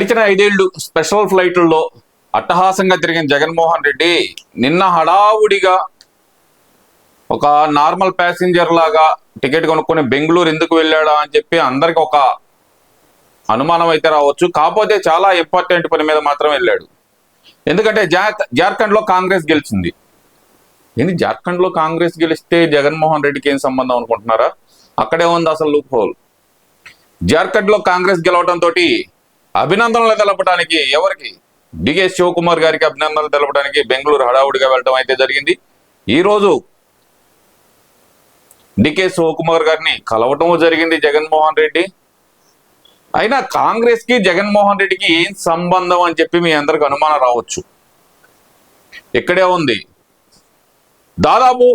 గడిచిన ఐదేళ్ళు స్పెషల్ ఫ్లైట్లలో అట్టహాసంగా తిరిగిన జగన్మోహన్ రెడ్డి నిన్న హడావుడిగా ఒక నార్మల్ ప్యాసింజర్ లాగా టికెట్ కొనుక్కొని బెంగళూరు ఎందుకు వెళ్ళాడా అని చెప్పి అందరికి ఒక అనుమానం అయితే రావచ్చు. కాకపోతే చాలా ఇంపార్టెంట్ పని మీద మాత్రం వెళ్ళాడు. ఎందుకంటే జా జార్ఖండ్లో కాంగ్రెస్ గెలిచింది. ఏంటి జార్ఖండ్లో కాంగ్రెస్ గెలిస్తే జగన్మోహన్ రెడ్డికి ఏం సంబంధం అనుకుంటున్నారా? అక్కడే ఉంది అసలు లూప్ హోల్ జార్ఖండ్లో కాంగ్రెస్ గెలవడంతో తోటి అభినందనలు తెలపడానికి ఎవరికి? డికే శివకుమార్ గారికి అభినందనలు తెలపడానికి బెంగళూరు హడావుడిగా వెళ్ళడం అయితే జరిగింది. ఈ రోజు డికే శివకుమార్ గారిని కలవటం జరిగింది జగన్మోహన్ రెడ్డి. అయినా కాంగ్రెస్కి జగన్మోహన్ రెడ్డికి ఏం సంబంధం అని చెప్పి మీ అందరికి అనుమానం రావచ్చు. ఇక్కడే ఉంది. దాదాపు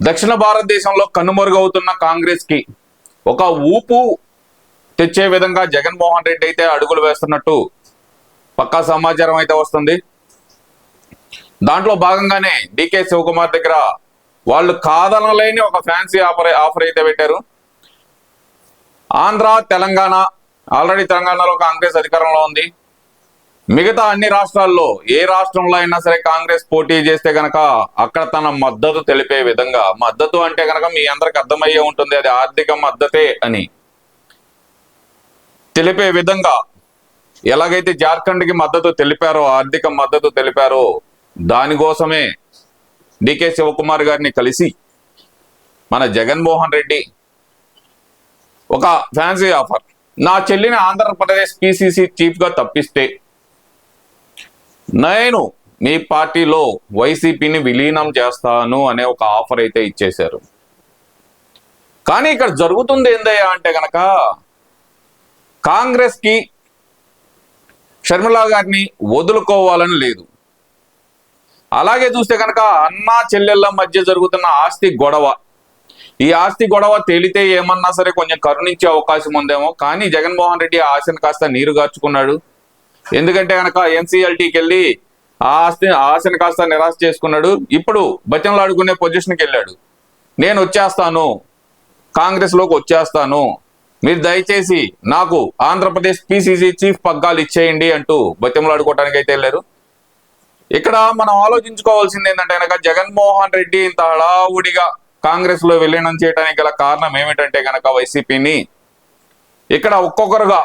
దక్షిణ భారతదేశంలో కనుమరుగవుతున్న కాంగ్రెస్కి ఒక ఊపు తెచ్చే విధంగా జగన్మోహన్ రెడ్డి అయితే అడుగులు వేస్తున్నట్టు పక్కా సమాచారం అయితే వస్తుంది. దాంట్లో భాగంగానే డికే శివకుమార్ దగ్గర వాళ్ళు కాదనలేని ఒక ఫ్యాన్సీ ఆఫర్ ఆఫర్ అయితే పెట్టారు. ఆంధ్ర తెలంగాణ ఆల్రెడీ తెలంగాణలో కాంగ్రెస్ అధికారంలో ఉంది. మిగతా అన్ని రాష్ట్రాల్లో ఏ రాష్ట్రంలో అయినా సరే కాంగ్రెస్ పోటీ చేస్తే గనక అక్కడ తన మద్దతు తెలిపే విధంగా మద్దతు అంటే గనక మీ అందరికి అర్థమయ్యే ఉంటుంది అది ఆర్థిక మద్దతే అని. తెలిపే విధంగా ఎలాగైతే జార్ఖండ్కి మద్దతు తెలిపారో ఆర్థిక మద్దతు తెలిపారో దానికోసమే డికే శివకుమార్ గారిని కలిసి మన జగన్మోహన్ రెడ్డి ఒక ఫ్యాన్సీ ఆఫర్. నా చెల్లిని ఆంధ్రప్రదేశ్ పిసిసి చీఫ్గా తప్పిస్తే నేను మీ పార్టీలో వైసీపీని విలీనం చేస్తాను అనే ఒక ఆఫర్ అయితే ఇచ్చేశారు. కానీ ఇక్కడ జరుగుతుంది ఏందయ్యా అంటే కనుక కాంగ్రెస్కి షర్మిలా గారిని వదులుకోవాలని లేదు. అలాగే చూస్తే కనుక అన్నా చెల్లెళ్ళ మధ్య జరుగుతున్న ఆస్తి గొడవ. ఈ ఆస్తి గొడవ తేలితే ఏమన్నా సరే కొంచెం కరుణించే అవకాశం ఉందేమో. కానీ జగన్మోహన్ రెడ్డి ఆశను కాస్త నీరు గార్చుకున్నాడు. ఎందుకంటే కనుక ఎన్సీఎల్టీకి వెళ్ళి ఆ ఆస్తి ఆశను కాస్త నిరాశ చేసుకున్నాడు. ఇప్పుడు బచ్చన్లు ఆడుకునే పొజిషన్కి వెళ్ళాడు. నేను వచ్చేస్తాను. కాంగ్రెస్లోకి వచ్చేస్తాను. మీరు దయచేసి నాకు ఆంధ్రప్రదేశ్ పిసిసి చీఫ్ పగ్గాలు ఇచ్చేయండి అంటూ బతిమలు ఆడుకోవడానికి అయితే వెళ్ళారు. ఇక్కడ మనం ఆలోచించుకోవాల్సింది ఏంటంటే కనుక జగన్మోహన్ రెడ్డి ఇంత హడావుడిగా కాంగ్రెస్లో విలీనం చేయడానికి గల కారణం ఏమిటంటే కనుక వైసీపీని ఇక్కడ ఒక్కొక్కరుగా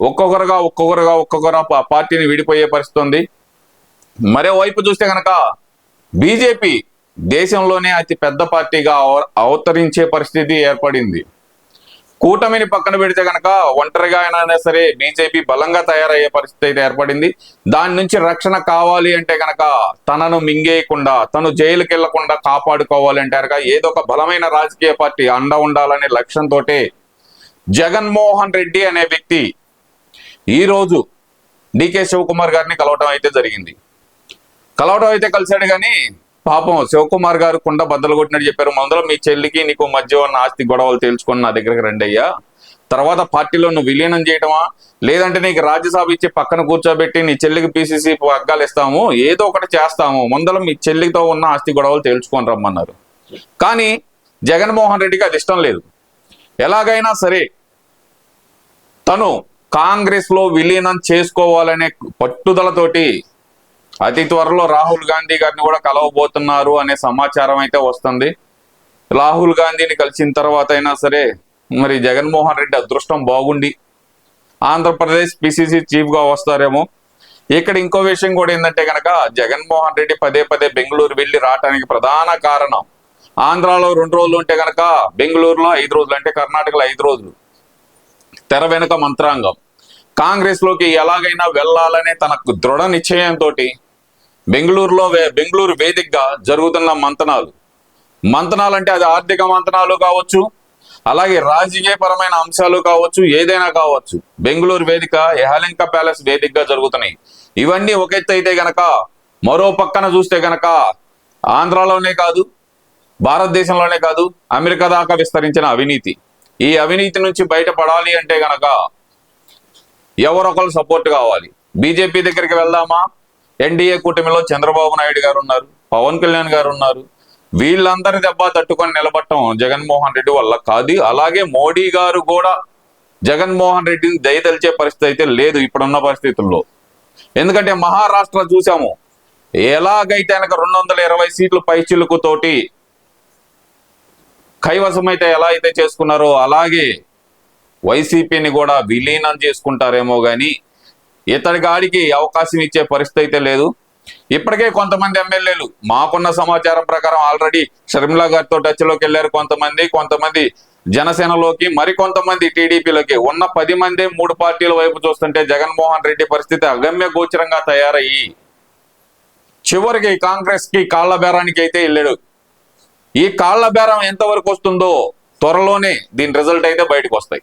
ఒక్కొక్కరుగా ఒక్కొక్కరుగా ఒక్కొక్కరు పార్టీని విడిపోయే పరిస్థితి ఉంది. మరోవైపు చూస్తే కనుక బీజేపీ దేశంలోనే అతి పెద్ద పార్టీగా అవ- అవతరించే పరిస్థితి ఏర్పడింది. కూటమిని పక్కన పెడితే కనుక ఒంటరిగా అయినా సరే బీజేపీ బలంగా తయారయ్యే పరిస్థితి అయితే ఏర్పడింది. దాని నుంచి రక్షణ కావాలి అంటే కనుక తనను మింగేయకుండా తను జైలుకి వెళ్ళకుండా కాపాడుకోవాలి అంటే కనుక ఏదో ఒక బలమైన రాజకీయ పార్టీ అండ ఉండాలనే లక్ష్యంతో జగన్మోహన్ రెడ్డి అనే వ్యక్తి ఈరోజు డికే శివకుమార్ గారిని కలవటం అయితే జరిగింది. కలవటం అయితే కలిశాడు కానీ పాపం శివకుమార్ గారు కుండ బద్దలు కొట్టినట్టు చెప్పారు. ముందర మీ చెల్లికి నీకు మధ్య ఉన్న ఆస్తి గొడవలు తేల్చుకొని నా దగ్గరికి రండి అయ్యా తర్వాత పార్టీలో నువ్వు విలీనం చేయటమా? లేదంటే నీకు రాజ్యసభ ఇచ్చి పక్కన కూర్చోబెట్టి నీ చెల్లికి పిసిసి పగ్గాలు ఇస్తాము? ఏదో ఒకటి చేస్తాము. ముందర మీ చెల్లితో ఉన్న ఆస్తి గొడవలు తేల్చుకొని రమ్మన్నారు. కానీ జగన్మోహన్ రెడ్డికి అది ఇష్టం లేదు. ఎలాగైనా సరే తను కాంగ్రెస్లో విలీనం చేసుకోవాలనే పట్టుదలతోటి అతి త్వరలో రాహుల్ గాంధీ గారిని కూడా కలవబోతున్నారు అనే సమాచారం అయితే వస్తుంది. రాహుల్ గాంధీని కలిసిన తర్వాత అయినా సరే మరి జగన్మోహన్ రెడ్డి అదృష్టం బాగుండి. ఆంధ్రప్రదేశ్ పిసిసి చీఫ్గా వస్తారేమో. ఇక్కడ ఇంకో విషయం కూడా ఏంటంటే కనుక జగన్మోహన్ రెడ్డి పదే పదే బెంగళూరు వెళ్ళి రావడానికి ప్రధాన కారణం ఆంధ్రాలో రెండు రోజులు ఉంటే కనుక బెంగళూరులో ఐదు రోజులు అంటే కర్ణాటకలో ఐదు రోజులు. తెర వెనుక మంత్రాంగం. కాంగ్రెస్లోకి ఎలాగైనా వెళ్ళాలనే తనకు దృఢ నిశ్చయంతో బెంగళూరులో వే- బెంగళూరు వేదికగా జరుగుతున్న మంతనాలు. మంతనాలు అంటే అది ఆర్థిక మంతనాలు కావచ్చు అలాగే రాజకీయపరమైన అంశాలు కావచ్చు ఏదైనా కావచ్చు. బెంగళూరు వేదిక ఎహలింక ప్యాలెస్ వేదికగా జరుగుతున్నాయి. ఇవన్నీ ఒక ఎత్తు అయితే గనక మరో పక్కన చూస్తే గనక ఆంధ్రాలోనే కాదు భారతదేశంలోనే కాదు అమెరికా దాకా విస్తరించిన అవినీతి. ఈ అవినీతి నుంచి బయటపడాలి అంటే గనక ఎవరొకరు సపోర్ట్ కావాలి. బీజేపీ దగ్గరికి వెళ్దామా? ఎన్డీఏ కూటమిలో చంద్రబాబు నాయుడు గారు ఉన్నారు పవన్ కళ్యాణ్ గారు ఉన్నారు. వీళ్ళందరి దెబ్బ తట్టుకొని నిలబడటం జగన్మోహన్ రెడ్డి వల్ల కాదు. అలాగే మోడీ గారు కూడా జగన్మోహన్ రెడ్డిని దయదలిచే పరిస్థితి అయితే లేదు ఇప్పుడున్న పరిస్థితుల్లో. ఎందుకంటే మహారాష్ట్ర చూసాము ఎలాగైతే కనుక రెండు వందల ఇరవై సీట్లు పైచిలుకుతోటి కైవసమైతే ఎలా అయితే చేసుకున్నారో అలాగే వైసీపీని కూడా విలీనం చేసుకుంటారేమో కానీ ఇతడి గాడికి అవకాశం ఇచ్చే పరిస్థితి అయితే లేదు. ఇప్పటికే కొంతమంది ఎమ్మెల్యేలు మాకున్న సమాచారం ప్రకారం ఆల్రెడీ షర్మిలా గారితో టచ్లోకి వెళ్ళారు కొంతమంది. కొంతమంది జనసేనలోకి మరి కొంతమంది టీడీపీలోకి. ఉన్న పది మంది మూడు పార్టీల వైపు చూస్తుంటే జగన్మోహన్ రెడ్డి పరిస్థితి అగమ్య గోచరంగా తయారయ్యి. చివరికి కాంగ్రెస్కి కాళ్ళ బేరానికి అయితే వెళ్ళాడు. ఈ కాళ్ళ బేరం ఎంతవరకు వస్తుందో త్వరలోనే దీని రిజల్ట్ అయితే బయటకు వస్తాయి.